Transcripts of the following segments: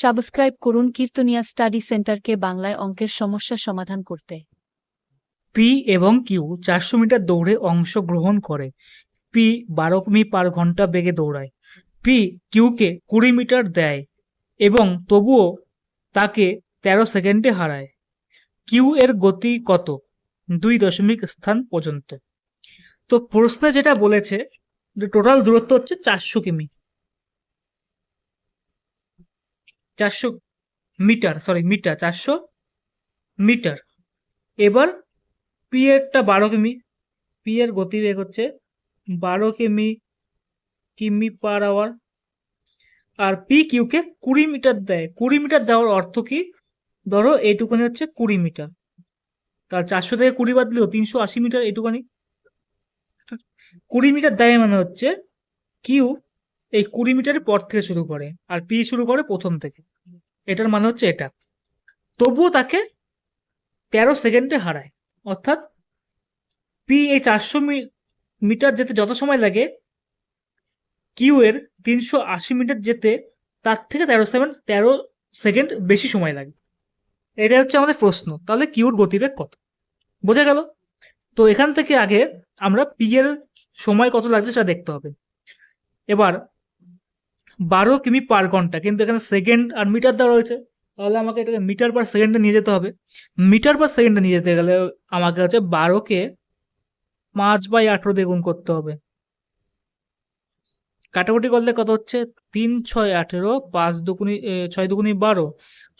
Subscribe করুন কীর্তনিয়া study সেন্টারকে বাংলায় অঙ্কের সমস্যা সমাধান করতে। পি এবং কিউ চারশো মিটার দৌড়ে অংশগ্রহণ করে। পি বারো কিমি পার ঘণ্টা বেগে দৌড়ায়। পি কিউকে কুড়ি মিটার দেয় এবং তবুও তাকে তেরো সেকেন্ডে হারায়। কিউ এর গতি কত? দুই দশমিক স্থান পর্যন্ত। তো প্রশ্নে যেটা বলেছে, যে টোটাল দূরত্ব হচ্ছে চারশো কিমি। চারশো মিটার সরি মিটার, চারশো মিটার। এবার পি এরটা বারো কিমি পি এর গতিবেগ হচ্ছে বারো কিমি কিমি পার আওয়ার। আর পি কিউকে কুড়ি মিটার দেয়। কুড়ি মিটার দেওয়ার অর্থ কি? ধরো এইটুকুনি হচ্ছে কুড়ি মিটার। তার চারশো থেকে কুড়ি বাদ দিলেও তিনশো আশি মিটার এইটুকানি। কুড়ি মিটার দেয় মানে হচ্ছে কিউ এই কুড়ি মিটারের পর থেকে শুরু করে, আর পি শুরু করে প্রথম থেকে। এটার মানে হচ্ছে এটা। তবুও তাকে তেরো সেকেন্ডে হারায়। অর্থাৎ পি এই চারশো মিটার যেতে যত সময় লাগে, কিউ এর তিনশো আশি মিটার যেতে তার থেকে তেরো সেকেন্ড তেরো সেকেন্ড বেশি সময় লাগে। এটা হচ্ছে আমাদের প্রশ্ন, তাহলে কিউর গতিবেগ কত? বোঝা গেল? তো এখান থেকে আগে আমরা পি এর সময় কত লাগছে সেটা দেখতে হবে। এবার বারো কিমি পার ঘণ্টা। কিন্তু এখানে সেকেন্ড আর মিটার দেওয়া রয়েছে। তাহলে আমাকে এটাকে মিটার পার সেকেন্ডে নিয়ে যেতে হবে। মিটার পার সেকেন্ডে নিয়ে যেতে গেলে আমাকে হচ্ছে বারোকে পাঁচ বাই আঠেরো দিয়ে গুণ করতে হবে। কাটাকুটি করলে কত হচ্ছে? তিন ছয় আঠেরো পাঁচ দুগুনি এ, ছয় দুগুনি বারো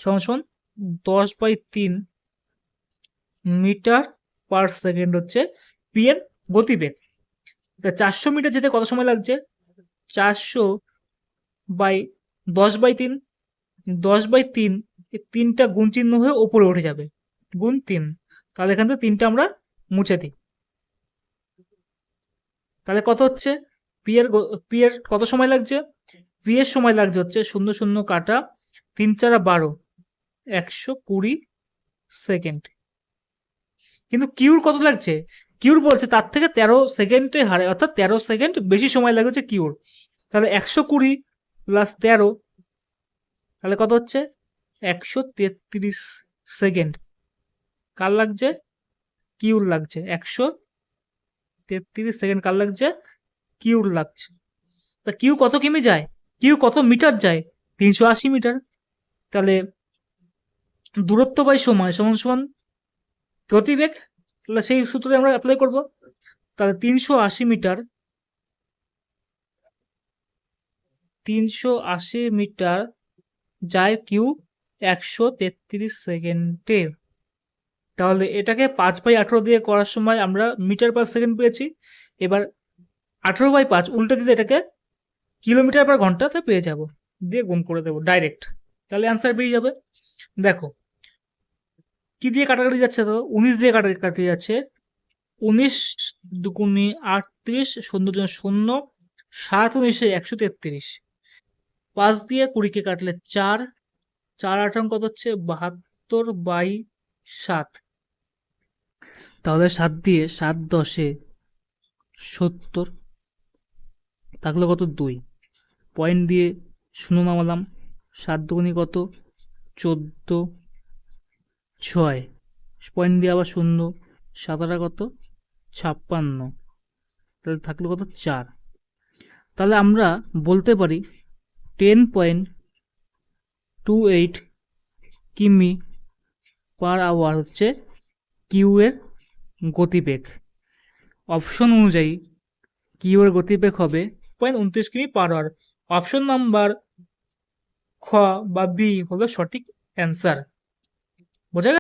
সমান দশ বাই তিন মিটার পার সেকেন্ড হচ্ছে পি এর গতিবেগ। তা চারশো মিটার যেতে কত সময় লাগছে? চারশো বাই দশ বাই তিন, দশ বাই তিন তিনটা গুণ চিহ্ন হয়ে ওপরে উঠে যাবে। গুণ তিন। তাহলে এখান থেকে তিনটা আমরা মুছে দিই। তাহলে কত হচ্ছে? পি এর পি এর কত সময় লাগছে? পি এর সময় লাগছে হচ্ছে শূন্য শূন্য কাটা তিন চারা বারো, একশো কুড়ি সেকেন্ড। কিন্তু কিউর কত লাগছে? কিউর বলছে তার থেকে তেরো সেকেন্ডে হারে, অর্থাৎ তেরো সেকেন্ড বেশি সময় লাগে হচ্ছে কিউর তাহলে একশো কুড়ি প্লাস তেরো, তাহলে কত হচ্ছে? একশো তেত্রিশ সেকেন্ড কার লাগছে? কিউর লাগছে। একশো তেত্রিশ সেকেন্ড কার লাগছে? কিউর লাগছে। তা কিউ কত কিমি যায়? কিউ কত মিটার যায়? তিনশো আশি মিটার। তাহলে দূরত্ব বাই সময় সমান সমান গতিবেগ। তাহলে সেই সূত্রে আমরা অ্যাপ্লাই করব। তাহলে তিনশো আশি মিটার তিনশো আশি মিটার যায় কিউ একশো তেত্রিশ সেকেন্ডে তাহলে এটাকে পাঁচ বাই আঠেরো দিয়ে করার সময় আমরা মিটার পার সেকেন্ড পেয়েছি। এবার আঠেরো বাই পাঁচ উল্টে দিলে এটাকে কিলোমিটার পার ঘন্টাতে পেয়ে যাব। দিয়ে গুণ করে দেবো ডাইরেক্ট। তাহলে অ্যান্সার বেরিয়ে যাবে। দেখো, কি দিয়ে কাটাকাটি যাচ্ছে তো উনিশ দিয়ে কাটাকাটি যাচ্ছে। উনিশ দুকুনি আটত্রিশ শূন্য শূন্য সাত উনিশে একশো তেত্রিশ। পাঁচ দিয়ে কুড়িকে কাটলে চার চার আঠাং কত হচ্ছে? বাহাত্তর বাই সাত। তাহলে সাত দিয়ে সাত দশে সত্তর, থাকল কত দুই। পয়েন্ট দিয়ে শূন্য নামালাম, সাত দুগুনি কত? চোদ্দ, ছয়। পয়েন্ট দিয়ে আবার শূন্য সাতারা কত? ছাপ্পান্ন। তাহলে থাকল কত চার। তাহলে আমরা বলতে পারি টেন পয়েন্ট টু এইট কিমি পার আওয়ার হচ্ছে কিউয়ের গতিবেগ। অপশন অনুযায়ী কিউয়ের গতিবেগ হবে পয়েন্ট উনত্রিশ কিমি পার আওয়ার অপশন নাম্বার খ বা বি হলো সঠিক অ্যান্সার বোঝা